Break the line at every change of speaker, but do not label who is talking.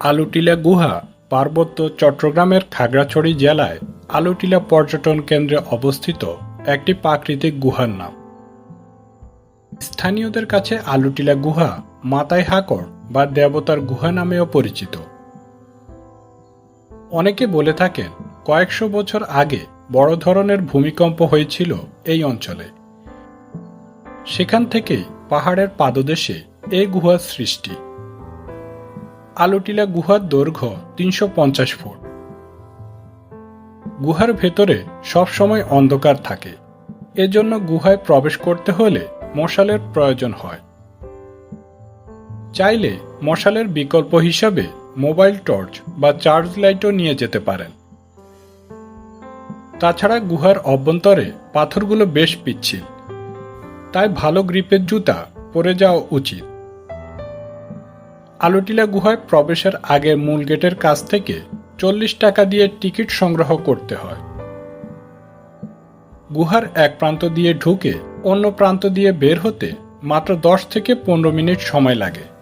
আলুটিলা গুহা, পার্বত্য চট্টগ্রামের খাগড়াছড়ি জেলায় আলুটিলা পর্যটন কেন্দ্রে অবস্থিত একটি প্রাকৃতিক গুহার নাম। স্থানীয়দের কাছে আলুটিলা গুহা মাতায় হাকর বা দেবতার গুহা নামেও পরিচিত। অনেকে বলে থাকেন, কয়েকশো বছর আগে বড় ধরনের ভূমিকম্প হয়েছিল এই অঞ্চলে। সেখান থেকেই পাহাড়ের পাদদেশে এই গুহার সৃষ্টি। আলুটিলা গুহার দৈর্ঘ্য তিনশো পঞ্চাশ ফুট। গুহার ভেতরে সবসময় অন্ধকার থাকে। এজন্য গুহায় প্রবেশ করতে হলে মশালের প্রয়োজন হয়। চাইলে মশালের বিকল্প হিসাবে মোবাইল টর্চ বা চার্জ লাইটও নিয়ে যেতে পারেন। তাছাড়া গুহার অভ্যন্তরে পাথরগুলো বেশ পিচ্ছিল। তাই ভালো গ্রিপের জুতা পরে যাওয়া উচিত। আলুটিলা গুহায় প্রবেশের আগে মূল গেটের কাছ থেকে চল্লিশ টাকা দিয়ে টিকিট সংগ্রহ করতে হয়। গুহার এক প্রান্ত দিয়ে ঢুকে অন্য প্রান্ত দিয়ে বের হতে মাত্র দশ থেকে পনেরো মিনিট সময় লাগে।